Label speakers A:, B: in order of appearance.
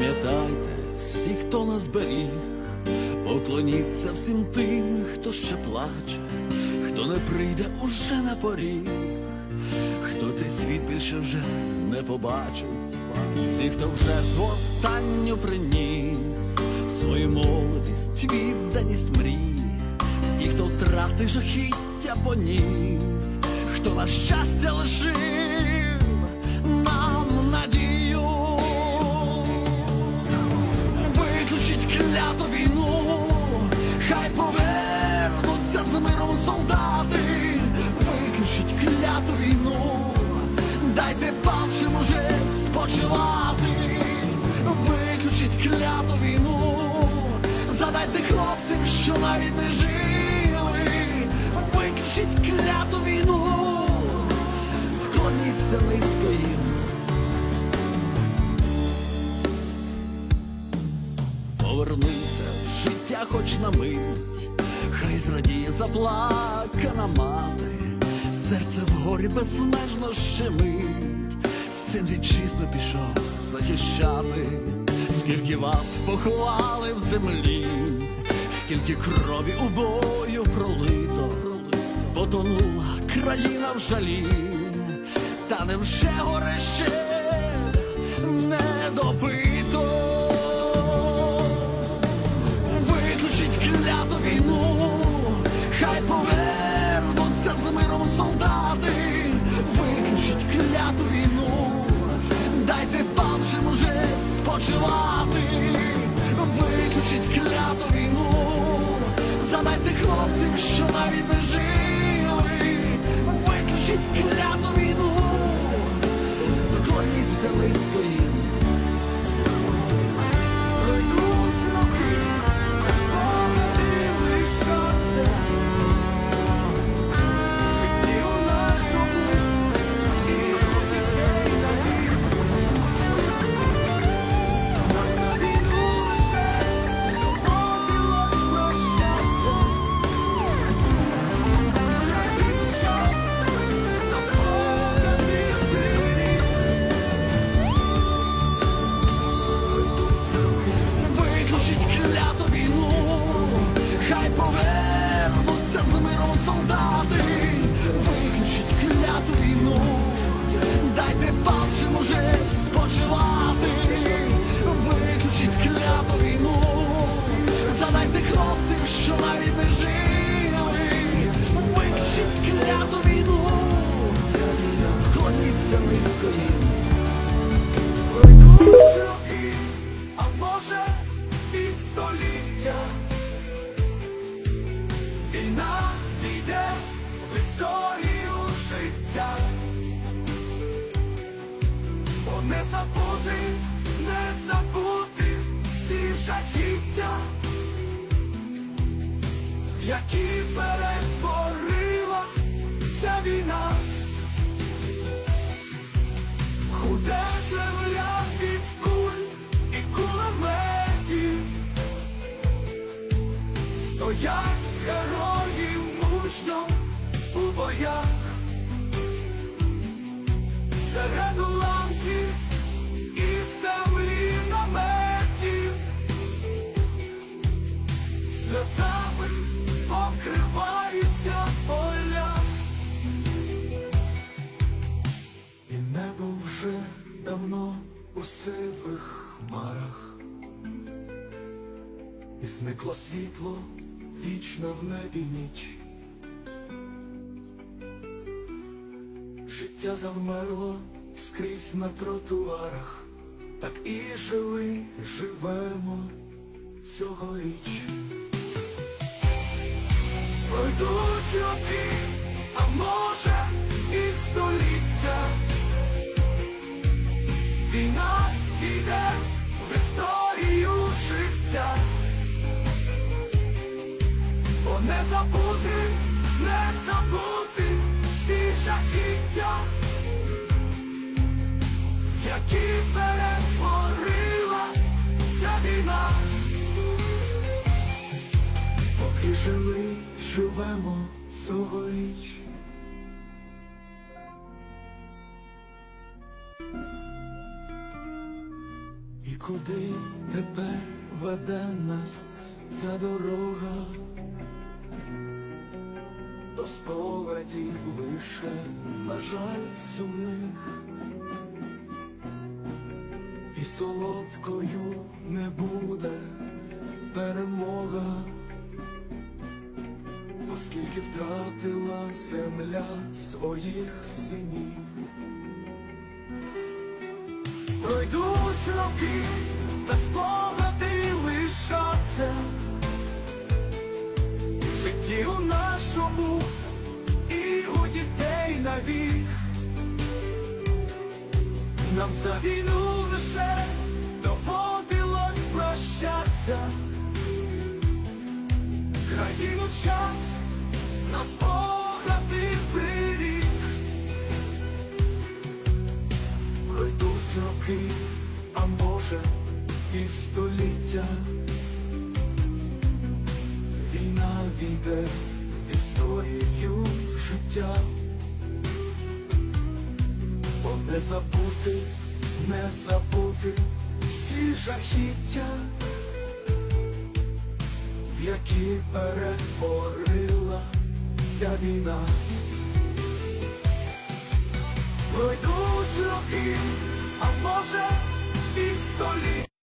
A: Пам'ятайте, всі, хто нас беріг, поклоніться всім тим, хто ще плаче, хто не прийде уже на поріг, хто цей світ більше вже не побачить, всі, хто вже в останню приніс свою молодість, відданість мрій, всі, хто втрати жахіття поніс, хто на щастя лишив кляту війну, дайте павшим уже спочивати, виключіть кляту війну, задайте хлопцям, що навіть не жили, виключіть кляту війну, вклоніться низько їм. Повернися життя хоч на мить, хай зрадіє заплакана мати, серце вгорі безмежно щемить, син вітчизну пішов захищати, скільки вас поклали в землі, скільки крові у бою пролито, потонула країна в жалі, та невже горе ще не допито. Спочивати, виключить кляту війну, задайте хлопцям, що навіть не жахіття, в які перетворила ця війна. Худе земля від куль і кулеметів Стоять зникло світло вічно в небі ніч. Життя завмерло скрізь на тротуарах, так і жили, живемо цьогоріч. Пройдуть роки, а може і століття. Забути, не забути всі жахіття, які перетворила ця війна. Поки жили, живемо цьогоріч.
B: куди тепер веде нас ця дорога? До спогадів лише, на жаль, сумних, і солодкою не буде перемога, оскільки втратила земля своїх синів. Пройдуть роки, та спогади навік. Нам за війну лише доводилось прощаться. Країну час на спогади прирік. Пройдуть роки, а може і століття. Війна війде в історію життя. Не забути, не забути всі жахіття, в які перетворила ця війна. Пройдуть роки, а може і століття.